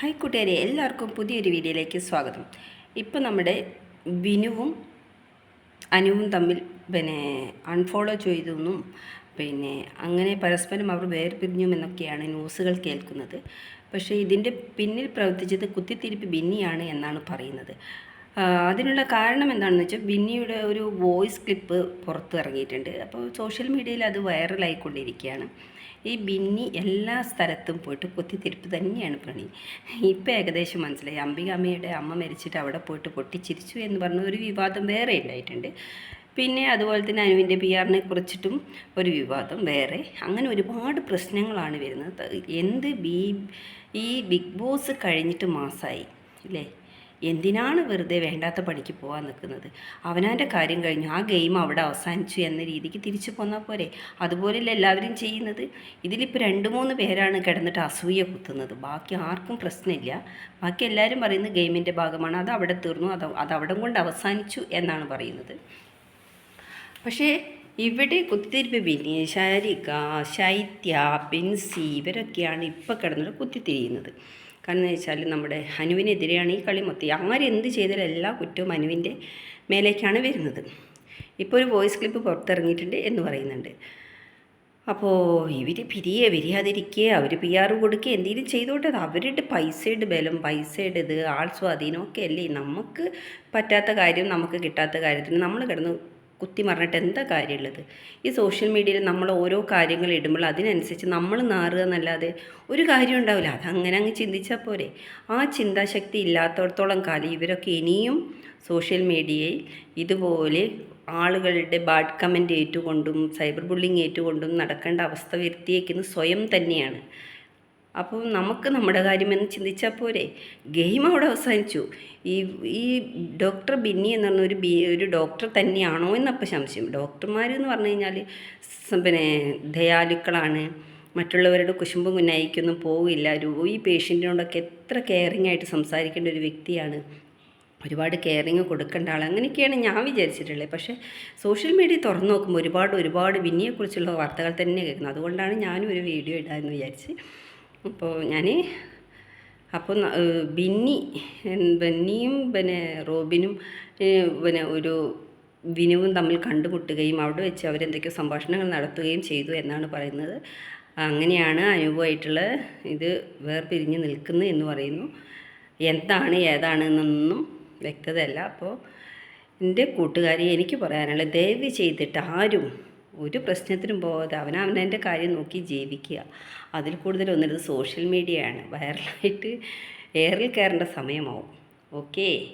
Hi കൂട്ടുകാരെ എല്ലാവർക്കും പുതിയൊരു വീഡിയോയിലേക്ക് സ്വാഗതം. ഇപ്പോൾ നമ്മുടെ വിനുവും അനുവും തമ്മിൽ പിന്നെ അൺഫോളോ ചെയ്തെന്നും പിന്നെ അങ്ങനെ പരസ്പരം അവർ വേർപിരിഞ്ഞും എന്നൊക്കെയാണ് ന്യൂസുകൾ കേൾക്കുന്നത്. പക്ഷേ ഇതിന്റെ പിന്നിൽ പ്രവർത്തിച്ചത് കുത്തിത്തിരിപ്പ് ബിന്നിയാണ് എന്നാണ് പറയുന്നത്. അതിനുള്ള കാരണം എന്താണെന്ന് വെച്ചാൽ ബിന്നിയുടെ ഒരു വോയിസ് ക്ലിപ്പ് പുറത്തു ഇറങ്ങിയിട്ടുണ്ട്. അപ്പോൾ സോഷ്യൽ മീഡിയയിൽ അത് വൈറലായിക്കൊണ്ടിരിക്കുകയാണ്. ഈ ബിന്നി എല്ലാ സ്ഥലത്തും പോയിട്ട് കുത്തിത്തിരിപ്പ് തന്നെയാണ് പണി. ഇപ്പം ഏകദേശം മനസ്സിലായി. അംബികാമ്മയുടെ അമ്മ മരിച്ചിട്ട് അവിടെ പോയിട്ട് പൊട്ടിച്ചിരിച്ചു എന്ന് പറഞ്ഞ ഒരു വിവാദം വേറെ ഉണ്ടായിട്ടുണ്ട്. പിന്നെ അതുപോലെ തന്നെ അനുവിന്റെ പി ആറിനെ കുറിച്ചിട്ടും ഒരു വിവാദം വേറെ. അങ്ങനെ ഒരുപാട് പ്രശ്നങ്ങളാണ് വരുന്നത്. എന്ത് ബി ഈ ബിഗ് ബോസ് കഴിഞ്ഞിട്ട് മാസമായി ഇല്ലേ? എന്തിനാണ് വെറുതെ വേണ്ടാത്ത പണിക്ക് പോകാൻ നിൽക്കുന്നത്? അവനാന്റെ കാര്യം കഴിഞ്ഞു. ആ ഗെയിം അവിടെ അവസാനിച്ചു എന്ന രീതിക്ക് തിരിച്ചു പോന്നാൽ പോരെ. അതുപോലെയല്ല എല്ലാവരും ചെയ്യുന്നത്? ഇതിലിപ്പോൾ രണ്ട് മൂന്ന് പേരാണ് കിടന്നിട്ട് അസൂയ കുത്തുന്നത്. ബാക്കി ആർക്കും പ്രശ്നമില്ല. ബാക്കി എല്ലാവരും പറയുന്നത് ഗെയിമിന്റെ ഭാഗമാണ്. അത് അവിടെ തീർന്നു. അത് അത് കൊണ്ട് അവസാനിച്ചു എന്നാണ് പറയുന്നത്. പക്ഷേ ഇവിടെ കുത്തിത്തിരിപ്പ് പിന്നെ ശരിക ശൈത്യ പെൻസി ഇവരൊക്കെയാണ് ഇപ്പോൾ കിടന്നിട്ട് കുത്തിത്തിരിയുന്നത് കാരണം എന്ന് വെച്ചാൽ നമ്മുടെ ഹനുവിനെതിരെയാണ് ഈ കളി മൊത്തം. ആരെന്ത് ചെയ്താലും എല്ലാ കുറ്റവും ഹനുവിന്റെ മേലേക്കാണ് വരുന്നത്. ഇപ്പോൾ ഒരു വോയിസ് ക്ലിപ്പ് പുറത്തിറങ്ങിയിട്ടുണ്ട് എന്ന് പറയുന്നുണ്ട്. അപ്പോൾ ഇവർ പിരിയെ പിരിയാതിരിക്കുക അവർ പി ആർ കൊടുക്കുക എന്തെങ്കിലും ചെയ്തോട്ടെ. അവരുടെ പൈസയുടെ ബലം പൈസയുടെ ഇത് ആൾ സ്വാധീനം ഒക്കെ അല്ലേ? നമുക്ക് പറ്റാത്ത കാര്യം നമുക്ക് കിട്ടാത്ത കാര്യത്തിന് നമ്മൾ കിടന്ന് കുത്തി മറിഞ്ഞിട്ട് എന്താ കാര്യമുള്ളത്? ഈ സോഷ്യൽ മീഡിയയിൽ നമ്മൾ ഓരോ കാര്യങ്ങൾ ഇടുമ്പോൾ അതിനനുസരിച്ച് നമ്മൾ നാറുക എന്നല്ലാതെ ഒരു കാര്യം ഉണ്ടാവില്ല. അതങ്ങനെ അങ്ങ് ചിന്തിച്ചാൽ പോരെ. ആ ചിന്താശക്തി ഇല്ലാത്തടത്തോളം കാലം ഇവരൊക്കെ ഇനിയും സോഷ്യൽ മീഡിയയിൽ ഇതുപോലെ ആളുകളുടെ ബാഡ് കമന്റ് ഏറ്റുകൊണ്ടും സൈബർ ബുള്ളിങ് ഏറ്റുകൊണ്ടും നടക്കേണ്ട അവസ്ഥ വരുത്തിയേക്കുന്നത് സ്വയം തന്നെയാണ്. അപ്പോൾ നമുക്ക് നമ്മുടെ കാര്യമെന്ന് ചിന്തിച്ചാൽ പോരെ. ഗെയിം അവിടെ അവസാനിച്ചു. ഈ ഈ ഡോക്ടർ ബിന്നി എന്ന് പറഞ്ഞ ഒരു ബി ഒരു ഡോക്ടർ തന്നെയാണോ എന്നപ്പോൾ സംശയം. ഡോക്ടർമാർ എന്ന് പറഞ്ഞു കഴിഞ്ഞാൽ പിന്നെ ദയാലുക്കളാണ്. മറ്റുള്ളവരുടെ കുശുമ്പും കുന്നായിക്കൊന്നും പോവില്ല. ഒരു ഈ പേഷ്യന്റിനോടൊക്കെ എത്ര കെയറിങ് ആയിട്ട് സംസാരിക്കേണ്ട ഒരു വ്യക്തിയാണ്. ഒരുപാട് കെയറിങ് കൊടുക്കേണ്ട ആൾ അങ്ങനെയൊക്കെയാണ് ഞാൻ വിചാരിച്ചിട്ടുള്ളത് പക്ഷേ സോഷ്യൽ മീഡിയ തുറന്നു നോക്കുമ്പോൾ ഒരുപാട് ഒരുപാട് ബിന്നിയെക്കുറിച്ചുള്ള വാർത്തകൾ തന്നെ കേൾക്കുന്നത്. അതുകൊണ്ടാണ് ഞാനും ഒരു വീഡിയോ ഇടാമെന്ന് വിചാരിച്ച് അപ്പോൾ ഞാൻ അപ്പോൾ ബിന്നി ബന്നിയും പിന്നെ റോബിനും പിന്നെ ഒരു വിനുവും തമ്മിൽ കണ്ടുമുട്ടുകയും അവിടെ വെച്ച് അവരെന്തൊക്കെയോ സംഭാഷണങ്ങൾ നടത്തുകയും ചെയ്തു എന്നാണ് പറയുന്നത്. അങ്ങനെയാണ് അനുഭവമായിട്ടുള്ള ഇത് വേർപിരിഞ്ഞ് നിൽക്കുന്നത് എന്ന് പറയുന്നു. എന്താണ് ഏതാണ് എന്നൊന്നും വ്യക്തതയല്ല. അപ്പോൾ എന്റെ കൂട്ടുകാരി എനിക്ക് പറയാനുള്ളത് ദയവ് ചെയ്തിട്ട് ആരും ഒരു പ്രശ്നത്തിനും പോകാതെ അവനവന്റെ കാര്യം നോക്കി ജീവിക്കുക. അതിൽ കൂടുതൽ ഒന്നിരുന്നത് സോഷ്യൽ മീഡിയയാണ്. വൈറലായിട്ട് എയറിൽ കയറേണ്ട സമയമാവും. ഓക്കേ?